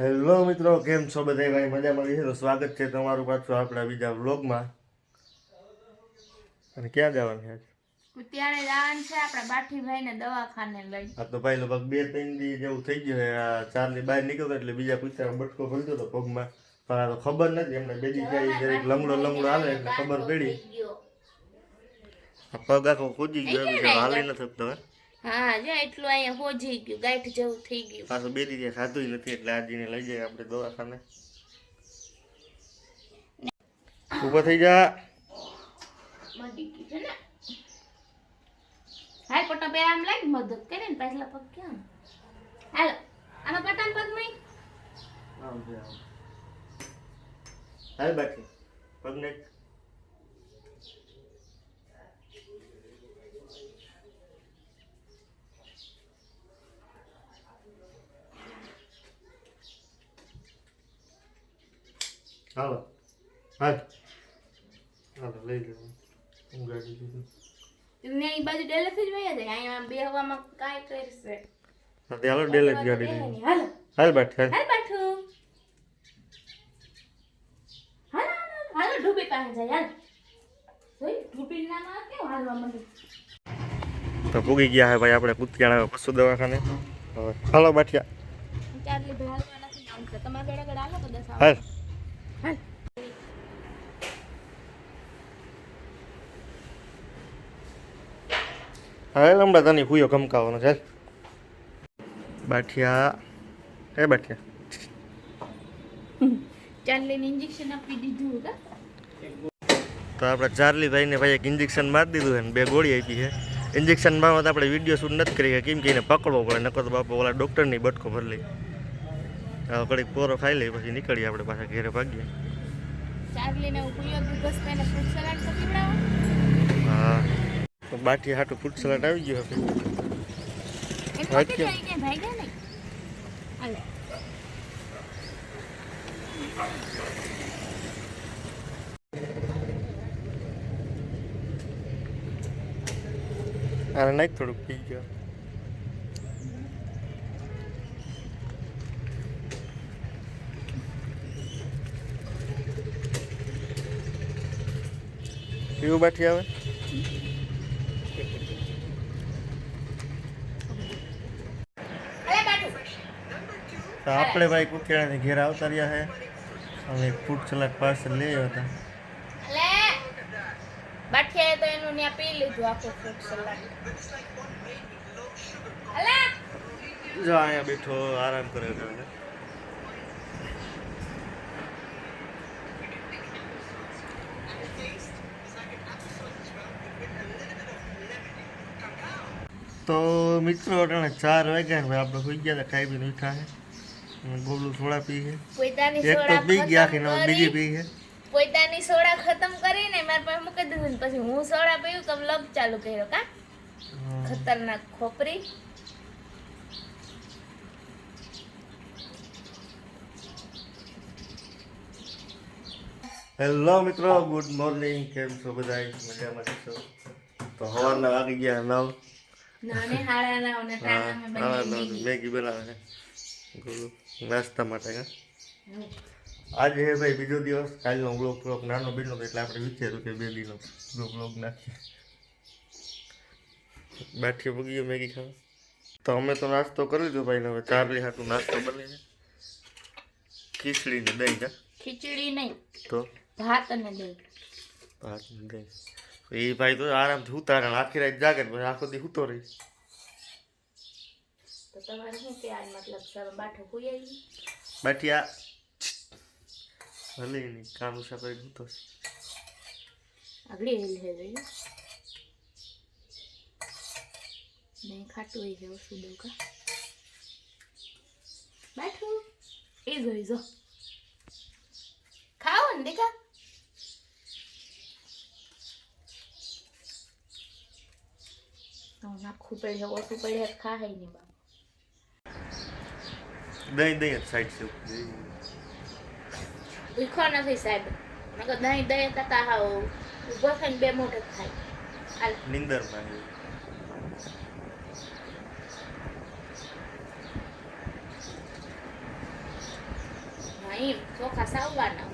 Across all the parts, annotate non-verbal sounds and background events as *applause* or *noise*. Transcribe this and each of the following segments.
Hello મિત્રો કેમ છો બધા? ભાઈ મજામાં છે? તો સ્વાગત છે તમારું પાછું આપણા બીજા વ્લોગમાં. અને ક્યાં જવાનું છે? આજ? જવાનું છે આપણા બાઠીભાઈ ને દવાખાને લઈ. આ તો ભાઈ લગભગ બે ત્રણ દી જેવું થઈ ગયું છે. આ ચારની બહાર નીકળતો એટલે બીજા કૂતરા બટકો ભરતો હતો પગમાં. પણ આ તો ખબર નથી એમને બેજી જાય જરીક લંગડો લંગડો હાલે એટલે ખબર પડી. પગ આખો કૂદી ગયો હાલી નથી શકતો હે જો એટલું અહીંયા હોજી ગયું ગાંઠ જેવું થઈ ગયું. પાછું બે દીધી ખાધું નથી એટલે આજીને લઈ જાય આપણે દવાખાને. ઊભો થઈ જા. મળી ગયું છે ને. હાલ પટ્ટો બે આમ લાગ મદદ કરે ને પાછલા પગ કેમ હાલો આમાં પટાન પગ નહીં? આમ છે. હાલ બાકી પગને હાલો. હાલ. હાલો લઈ લો હું ગાડી લીધું. તમને એ બાજુ ડેલેથી જ વયા જાય. અહીંયા બે હવામાં કાંઈ કરશે. તે હાલો ડેલે જ ગાડી લીધી. હાલો હાલ બાટ હાલ. હાલ. બાઠું. હાલો હાલો, ડૂબી પાસે જાય. હાલ. જોઈ ડૂબી નામાં કેવું હાલવા માંડ્યું તો પૂગી ગયા હે ભાઈ આપણે કુતિયાણા પશુ દવાખાને. હવે હાલો બાઠિયા. ચાર્લી ભાઈ હાલવા નથી માંગતા તમારે ઘરે ઘરે હાલો તો દસ હાલ. હાલ. હવે લંબડા તને હુયો ગમકાવાનો છે બાઠિયા. એ બાઠિયા. ચાર્લીને ઇન્જેક્શન આપી દીધું તો આપણે ચાર્લી ભાઈને ભાઈ એક ઇન્જેક્શન મારી દીધું છે ને બે ગોળી આપી છે. ઇન્જેક્શન મારવા તો આપણે વીડિયો શૂટ નથી કરી કેમ કે એને પકડવો પડે નકર તો બાપા ઓલા ડૉક્ટરની બટકો ભરી લઈ ઘડીક પોરો ખાઈ લઈ પછી નીકળીએ આપણે પાછા ઘેરે ભાગીએ. ફ્રૂટ હા. તો બાઠી હાટું ફૂડ સલાડ આવી ગયું હવે. આને નાખ થોડુંક પી ગયો. પીવું બાઠી આવે? તો આપણે ભાઈ કુતિયાણાથી ઘેર આવતા રહ્યા છે હવે ફૂડ સલાડ પાર્સલ લઈ આવ્યા હતા. બાઠિયાએ તો એનું ત્યાં પી લીધું આખું ફ્રૂટ સલાડ જો અહીંયા બેઠો આરામ કરે છે. તો મિત્રો અટાણે ચાર વાગ્યા ને આપણે સુઈ ગયા હતા ખાઈ પીને ઉઠા છે. ગોળું થોડા પી છે. એક તો પી ગયા ને બીજી પી છે. પોતાની સોડા ખતમ કરીને મારા પાસે મૂકી દીધું પછી હું સોડા પીવું તો લગ ચાલુ કર્યો કા? ખતરનાક ખોપરી. હેલો મિત્રો ગુડ મોર્નિંગ કેમ છો બધા મજામાં છો? તો સવારના વાગી ગયા નવ. મેગી બનાવે નાસ્તા માટે આજે હે ભાઈ બીજો દિવસ કાલનો બ્લોગ બ્લોગ નાનો બીનો એટલે આપણે વિચાર્યું કે બેબીનો બ્લોગ બ્લોગ નાખીએ. બાઠીએ પગીએ મેગી ખાવા. તો અમે તો નાસ્તો કરી લીધો ભાઈ હવે હવે ચાર્લી હાટું નાસ્તો બની ખીચડી ને દહીં કા ખીચડી નહીં તો? ભાત અને દહીં. ભાત ને દહીં. એ ભાઈ તો આરામથી ઉતારે આખી રાત જાગે પછી આખો દી ઉતો રહી. બાઠિયા ભલે નહીં કામ ઉષા કરી ઉતો આગળ હેલ હે જોયું નહીં ખાટું હોય છે ઓછું દઉં કા? બાઠું. એ જોઈ જો. નાખવું પડે ઓછું પડે ખાય નહીં બા. દહીં દહીં સાઈડ છે. ભૂખો નથી સાહેબ. નકર દહીં દહીં કરતા હાવ ઊભો થઈને બે મોઢે ખાય નિંદરમાં છે. એમ ચોખા સાવવાના.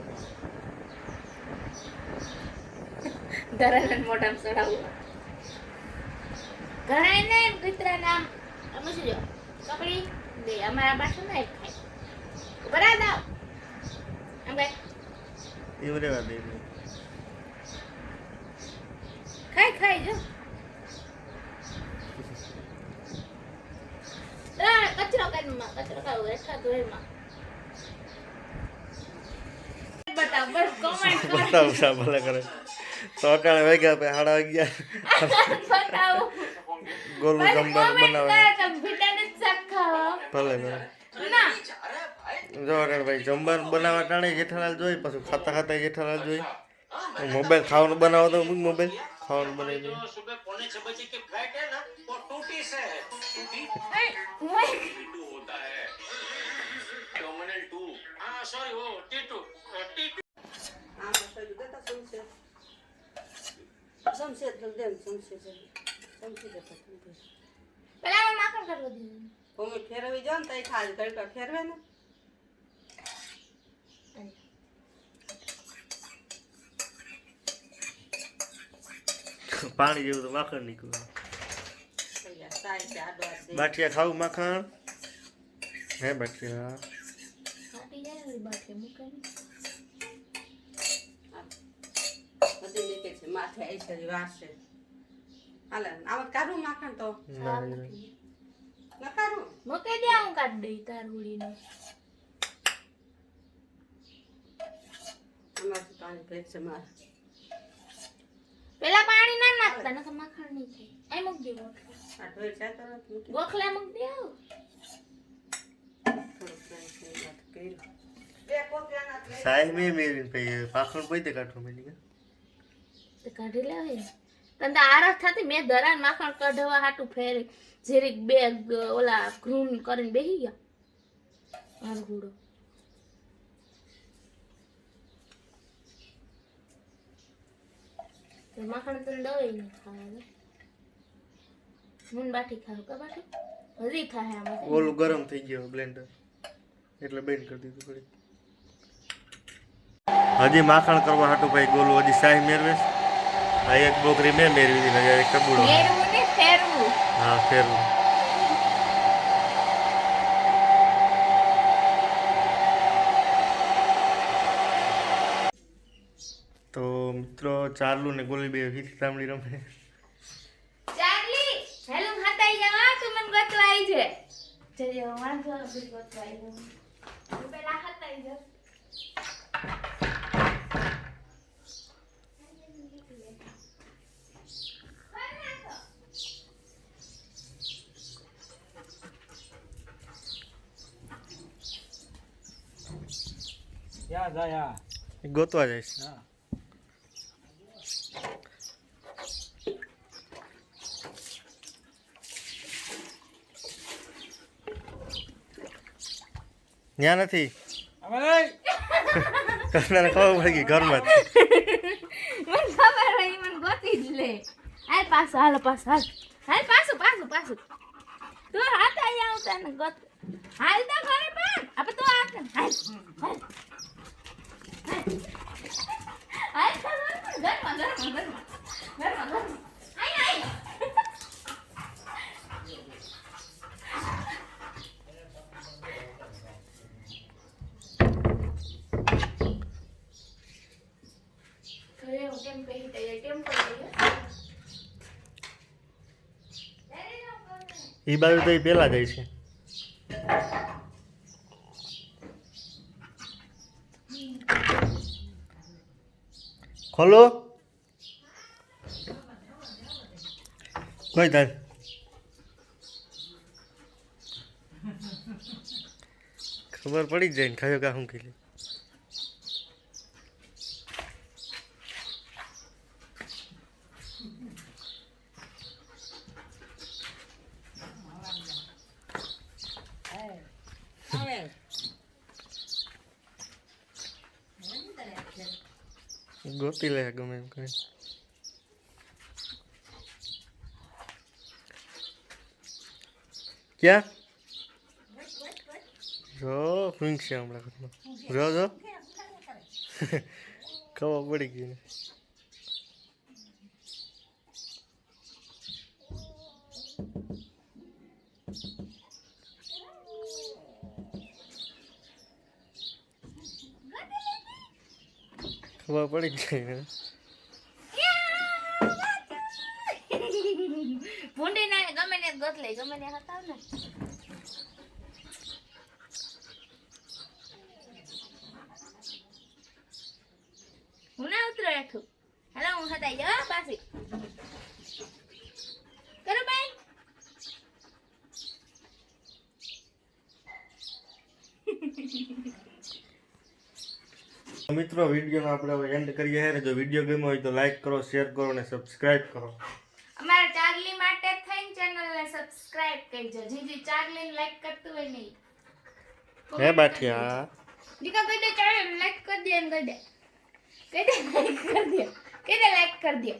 *laughs* ધરાને મોઢામાં ચડાવવું. ઘણા ને કૂતરા નામ. તમે શું જો કપડી દે અમારા પાસે ના એક ખાય. બરા દાવ આમ કાંઈ. એવું રેવા દે ખાય જો. કચરો કાઢમાં કચરો કાઢો રેખા ધોઈમાં બતાવ *laughs* કરો. ભલે તો અટાણે વાગ્યા સાડા અગિયાર *laughs* બતાવો. ગોલ ગમ્બર બનાવવા ભલે ભલે. જો ભાઈ જમવાનું બનાવવા ટાણે જેઠાલાલ જોઈ પછી ખાતા ખાતા જેઠાલાલ જોઈ. મોબાઈલ ખાવાનું બનાવો તો મોબાઈલ ખાવાનું બનાવી દે સમશે સમશે પેલા માખણ કરવા દીધું ભૂમિ ફેરવી જાઓ ને તો એ ખાલી ગળકા ફેરવે ને. પાણી જેવું તો માખણ નીકળ્યું થઈ છે આડો બાઠિયા ખાવું માખણ? હે છે માથે આવી છે વાસે. હાલે આમાં કાઢું માખણ તો. ના, ન. કાઢું. મૂકી દે હું કાઢી દઈ તાર હુડીને અમારે પાણી ભેજ છે મારે. પેલા પાણી ના નાખતા નકર માખણ નહીં થાય. એ મૂક દે ગોખલા આ ઢોર છે તો મૂકી ગોખલે મૂક દે આવ. સાહેબ મેં મેળવીને પાખણ પોતે કાઢવા માંડી ગયા તે કાઢી લેવાય ને. તને આરસ થતી, મેં દરાન માખણ કઢવા હાટું ફેરી જેરીક બે ઓલા ઘૂન કરીને બેસી ગયા. ઘૂડો માખણ તને દવાઈ નહીં ખાવાનું મૂન બાટી ખાવ કે બાટી? હજી ખાય આમાં ઓલું ગરમ થઈ ગયો બ્લેન્ડર એટલે બેન કરી દીધું પડી હજી માખણ કરવા હાટું ભાઈ ગોલું હજી શાહી મેળવેશ આ એક બોકરી મેં મેળવી ને એક કબૂડો હા ફેરવું. તો મિત્રો ચાર્લુ ને ગોલી બે વીસ તામડી રમે. ચાર્લી હેલો હતાઈ જવા તું મને ગોતવાઈ છે. જજે વાંધો નથી ગોતવા આવી જાવ તું પેલા હતાઈ જાવ જાય ગોતવા જઈશ. હા. નથી. તમને ખબર પડી ગઈ ઘરમાં મને ખબર રહી મને ગોતી જ લે. હાલ પાછું હાલ પાછું હાલ. હાલ પાછું પાછું પાછું. તું હાથ આવી આવતા ને ગોત હાલ તો ખરી પણ. આપણે તો હાલ હાલ. એ બાજુ તો એ પેલા જાય છે. ખોલો. કોઈ તાર. ખબર પડી જાય ને ખાયો કા શું કીધું આવે ગોતી લે ગમે એમ કરે ક્યાં જો ફૂંક છે હમણાં જો જો ખબર પડી ગઈ ખબર પડી ગઈ ભૂંડી ના ગમે ને ગોત લે, ગમે ને હતા ને. હું ના ઉતરો રાખું હેલો, હું હતા જાઉં પાછી કરો ભાઈ મિત્રો વિડીયોનો આપણે હવે એન્ડ કરીએ છે ને. જો વીડિયો ગમ્યો હોય તો લાઈક કરો શેર કરો અને સબસ્ક્રાઇબ કરો. અમારા ચાર્લી માટે થઈને ચેનલને સબસ્ક્રાઇબ કરજો. જીજી ચાર્લીને લાઈક કરતું હોય નહીં. હે બાઠિયા? દીકા કહી દે ચાર્લી લાઈક કરી દે એમ કહી દે. કહી દે લાઈક કરી દે. કહી દે લાઈક કરી દે.